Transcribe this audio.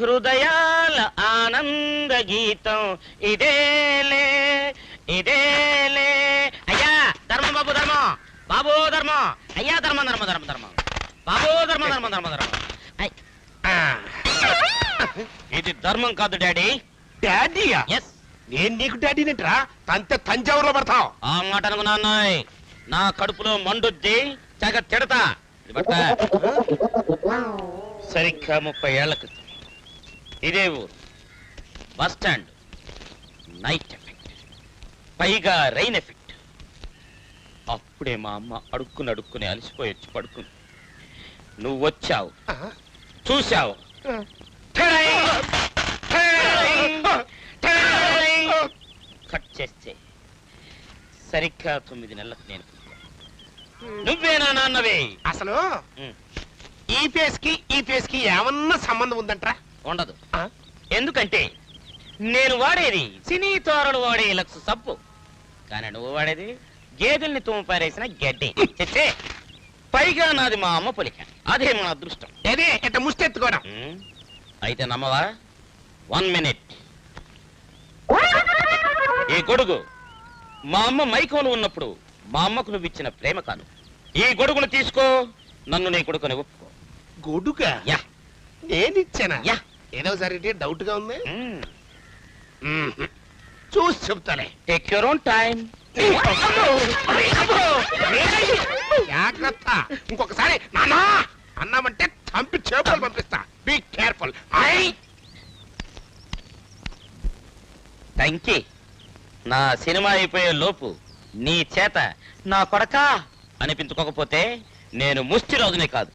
హృదయాల ఆనంద గీతం ఇదేలే ఇదేలే. అయ్యా ధర్మం బాబు ధర్మం. బాబు ధర్మం. అయ్యా ధర్మం ధర్మ ధర్మ ధర్మం. బాబు ధర్మం ధర్మ ధర్మ ధర్మం. ఇది ధర్మం కాదు డాడీ. డాడీయా? ఎస్ నేను నీకు డాడీనేట్రా తంతే తంజావూరులో పడతావు. ఆ మాట అనుకున్నాన్నోయ్ నా కడుపులో మండుద్ది తెగ తిడతా. సరిగ్గా ముప్పై ఏళ్ళ క్రితం. ఇదే ఊరు. Bus stand. నైట్ ఎఫెక్ట్ పైగా రైన్ ఎఫెక్ట్ అప్పుడే మా అమ్మ అడుక్కుని అడుక్కుని అలసిపోయి వచ్చి పడుకుంది. నువ్వు వచ్చావు. చూశావు. కట్ చేస్తే సరిగ్గా తొమ్మిది నెలలకు నేను. నువ్వేనా నాన్నవే? అసలు? ఈ ఫేస్కి ఈ ఫేస్కి ఏమన్నా సంబంధం ఉందంట్రా? ఉండదు. ఎందుకంటే నేను వాడేది సినీ తోరలు వాడే లక్స్ సబ్బు. కానీ నువ్వు వాడేది గేదెల్ని తుమ్ము పారేసిన గడ్డి. చెచ్చే పైగా నాది మా అమ్మ పొలిక. అదే మన అదృష్టం. అదే ఇట్ట ముష్టెత్తుకోవడం. అయితే నమ్మవా? One minute. ఈ గొడుగు మా అమ్మ మైకోలు ఉన్నప్పుడు మా అమ్మకు నువ్వు ఇచ్చిన ప్రేమ కాను ఈ గొడుగును తీసుకో నన్ను నీ కొడుకుని ఒప్పుకో. గొడుగా? నేనిచ్చానా? యా. ఏదో సరే డౌట్గా ఉంది. చూసి చెప్తానే టేక్ యువర్ ఓన్ టైం జాగ్రత్త. ఇంకొకసారి నానా అన్నామంటే చంపి చేపలు పంపిస్తా. Be careful I! టంకి నా సినిమా అయిపోయే లోపు నీ చేత నా కొడకా అనిపించుకోకపోతే నేను ముష్టి రోజునే కాదు.